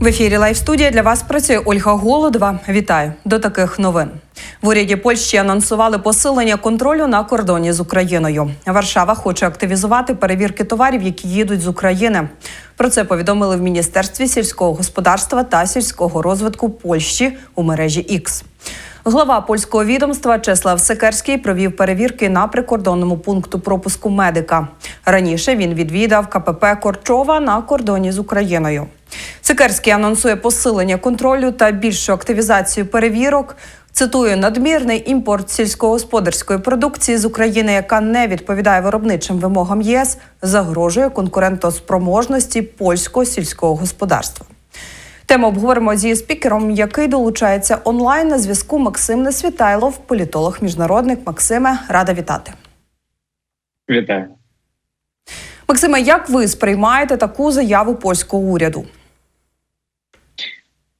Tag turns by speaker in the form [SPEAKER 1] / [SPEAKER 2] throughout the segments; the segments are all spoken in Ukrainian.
[SPEAKER 1] В ефірі Лайв студія для вас працює Ольга Голодова. Вітаю до таких новин. В уряді Польщі анонсували посилення контролю на кордоні з Україною. Варшава хоче активізувати перевірки товарів, які їдуть з України. Про це повідомили в міністерстві сільського господарства та сільського розвитку Польщі у мережі X. Глава польського відомства Чеслав Секерський провів перевірки на прикордонному пункту пропуску медика. Раніше він відвідав КПП Корчова на кордоні з Україною. Секерський анонсує посилення контролю та більшу активізацію перевірок. Цитую надмірний імпорт сільськогосподарської продукції з України, яка не відповідає виробничим вимогам ЄС, загрожує конкурентоспроможності польського сільського господарства. Тему обговоримо зі спікером, який долучається онлайн на зв'язку. Максим Несвітайлов, політолог, міжнародник. Максиме, рада вітати.
[SPEAKER 2] Вітаю.
[SPEAKER 1] Максиме, як ви сприймаєте таку заяву польського уряду?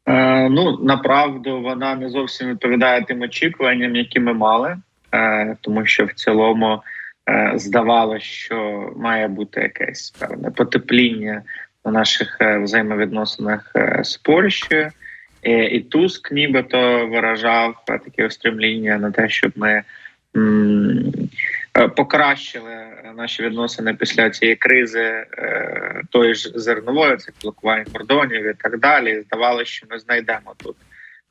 [SPEAKER 2] Е, ну направду вона не зовсім відповідає тим очікуванням, які ми мали, е, тому що в цілому е, здавалося, що має бути якесь певне потепління на наших е, взаємовідносинах е, з Польщею. І, і Туск нібито виражав е, таке устремління на те, щоб ми е, покращили наші відносини після цієї кризи е, тої ж зернової, цих блокувань кордонів і так далі. Здавалося, що ми знайдемо тут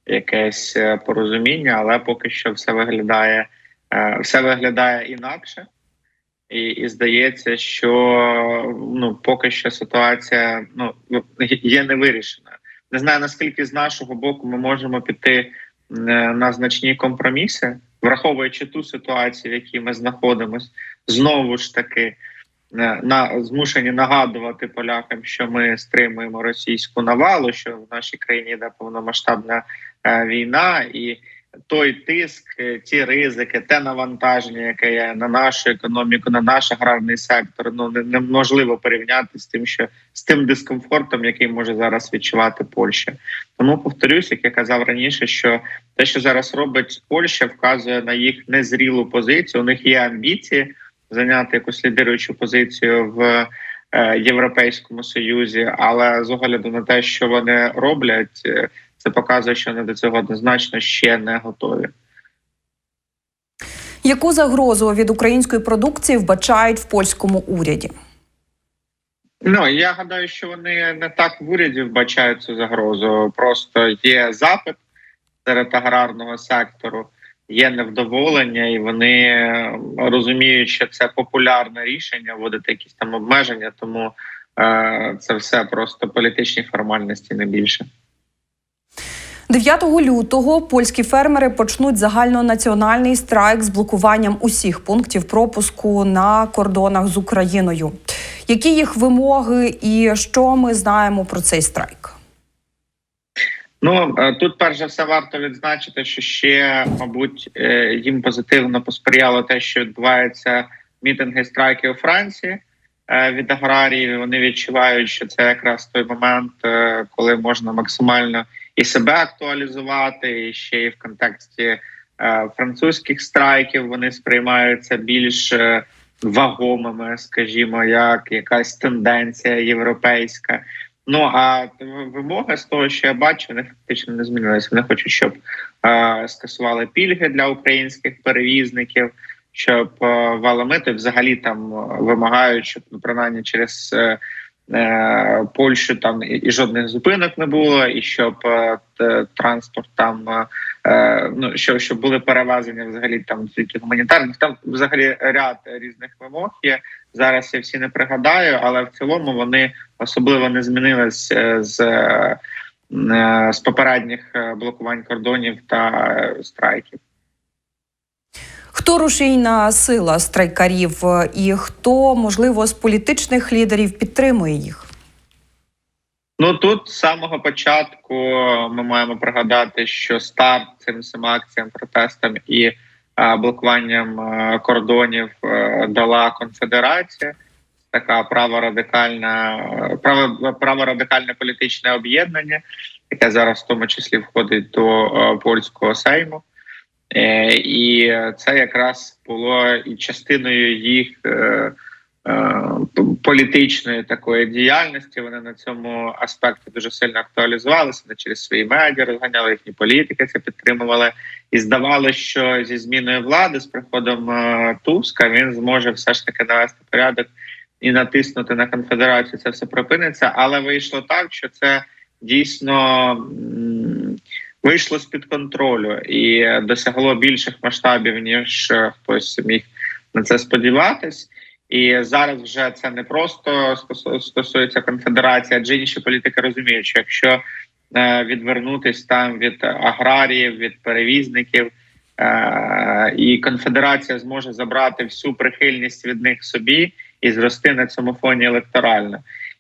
[SPEAKER 2] якесь е, порозуміння, але поки що все виглядає, е, все виглядає інакше. І, і здається, що ну поки що ситуація ну є невирішеною. Не знаю наскільки з нашого боку ми можемо піти е, на значні компроміси, враховуючи ту ситуацію, в якій ми знаходимося, знову ж таки е, на змушені нагадувати полякам, що ми стримуємо російську навалу, що в нашій країні йде повномасштабна е, війна і той тиск, е, ті ризики, те навантаження, яке є на нашу економіку, на наш аграрний сектор, ну не- неможливо порівняти з тим, що з тим дискомфортом, який може зараз відчувати Польща. Тому повторюсь, як я казав раніше, що те, що зараз робить Польща, вказує на їх незрілу позицію. У них є амбіції зайняти якусь лідируючу позицію в е, Європейському Союзі, але з огляду на те, що вони роблять. Це показує, що вони до цього однозначно ще не готові.
[SPEAKER 1] Яку загрозу від української продукції вбачають в польському уряді?
[SPEAKER 2] Ну я гадаю, що вони не так в уряді вбачають цю загрозу. Просто є запит серед аграрного сектору, є невдоволення, і вони розуміють, що це популярне рішення вводити якісь там обмеження, тому е, це все просто політичні формальності, не більше.
[SPEAKER 1] 9 лютого польські фермери почнуть загальнонаціональний страйк з блокуванням усіх пунктів пропуску на кордонах з Україною. Які їх вимоги і що ми знаємо про цей страйк?
[SPEAKER 2] Ну е, тут перш за все варто відзначити, що ще, мабуть, е, їм позитивно посприяло те, що відбуваються мітинги страйки у Франції від аграріїв. Вони відчувають, що це якраз той момент, е, коли можна максимально і себе актуалізувати, і ще й в контексті е, французьких страйків вони сприймаються більш е, вагомими, скажімо, як якась тенденція європейська. Ну а вимоги з того, що я бачу, вони фактично не змінилися. Вони хочуть, щоб е, скасували пільги для українських перевізників, щоб е, валомити взагалі там е, вимагають, щоб ну, принаймні через е, е, Польщу там і, жодних зупинок не було, і щоб е, транспорт там е, ну щоб, щоб були перевезення взагалі там тільки гуманітарних. Там взагалі ряд різних вимог є. Зараз я всі не пригадаю, але в цілому вони особливо не змінились з, з попередніх блокувань кордонів та страйків.
[SPEAKER 1] Хто рушійна сила страйкарів е, і хто, можливо, з політичних лідерів підтримує їх?
[SPEAKER 2] Ну тут з самого початку ми маємо пригадати, що старт цим всім акціям, протестам і е, блокуванням е, кордонів е, дала конфедерація, така праворадикальна, право, праворадикальне політичне об'єднання, яке зараз в тому числі входить до е, польського сейму. Е, і це якраз було і частиною їх е, е, політичної такої діяльності. Вони на цьому аспекті дуже сильно актуалізувалися. Вони через свої медіа розганяли їхні політики, це підтримували. І здавалося, що зі зміною влади з приходом е, Туска він зможе все ж таки навести порядок і натиснути на конфедерацію. Це все припиниться. Але вийшло так, що це дійсно м, вийшло з під контролю і досягло більших масштабів ніж е, хтось міг на це сподіватись. І зараз вже це не просто стосується конфедерації, адже інші політики розуміють, що якщо е, відвернутись там від аграріїв, від перевізників, е, і конфедерація зможе забрати всю прихильність від них собі і зрости на цьому фоні електорально.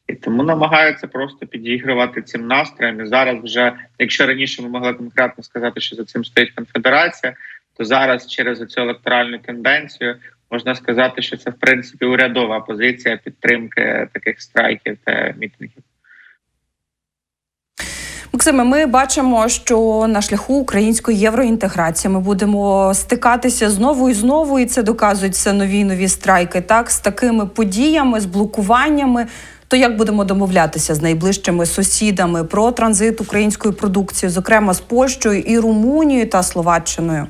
[SPEAKER 2] І тому намагаються просто підігрувати цим настроєм. І зараз, вже якщо раніше ми могли конкретно сказати, що за цим стоїть конфедерація, то зараз через цю електоральну тенденцію можна сказати, що це в принципі урядова позиція підтримки таких страйків та мітингів.
[SPEAKER 1] Максиме, ми бачимо, що на шляху української євроінтеграції ми будемо стикатися знову і знову, і це доказують все нові нові страйки. Так, з такими подіями, з блокуваннями. То як будемо домовлятися з найближчими сусідами про транзит української продукції, зокрема з Польщею і Румунією та Словаччиною?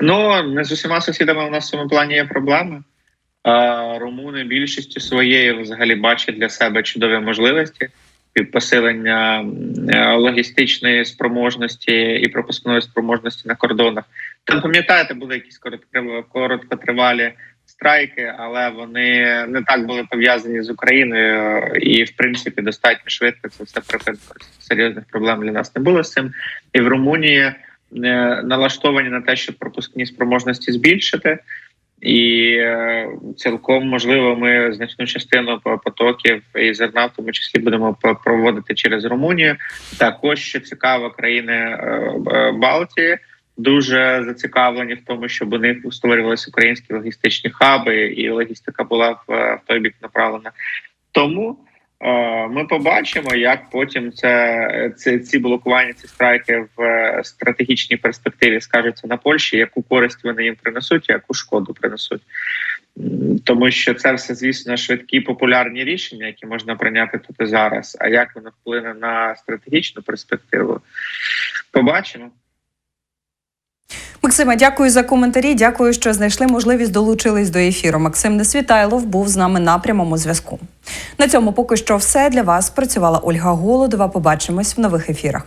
[SPEAKER 2] Ну не з усіма сусідами у нас в цьому плані є проблеми. Румуни більшістю своєї взагалі бачать для себе чудові можливості посилення е, логістичної спроможності і пропускної спроможності на кордонах. Там пам'ятаєте, були якісь короткотривалі страйки, але вони не так були пов'язані з Україною, і в принципі достатньо швидко це все припинилося. Серйозних проблем для нас не було з цим. І в Румунії е, налаштовані на те, щоб пропускні спроможності збільшити. І е, цілком можливо, ми значну частину потоків і зерна, в тому числі будемо проводити через Румунію. Також що цікаво, країни е, Балтії дуже зацікавлені в тому, щоб у них створювалися українські логістичні хаби, і логістика була в, в той бік направлена. Тому е, ми побачимо, як потім це, це ці блокування, ці страйки в е, стратегічній перспективі скажуться на Польщі, яку користь вони їм принесуть, яку шкоду принесуть. Тому що це все, звісно, швидкі популярні рішення, які можна прийняти тут і зараз. А як воно вплине на стратегічну перспективу, побачимо.
[SPEAKER 1] Максиме, дякую за коментарі. Дякую, що знайшли можливість долучились до ефіру. Максим Несвітайлов був з нами на прямому зв'язку. На цьому поки що все для вас. Працювала Ольга Голодова. Побачимось в нових ефірах.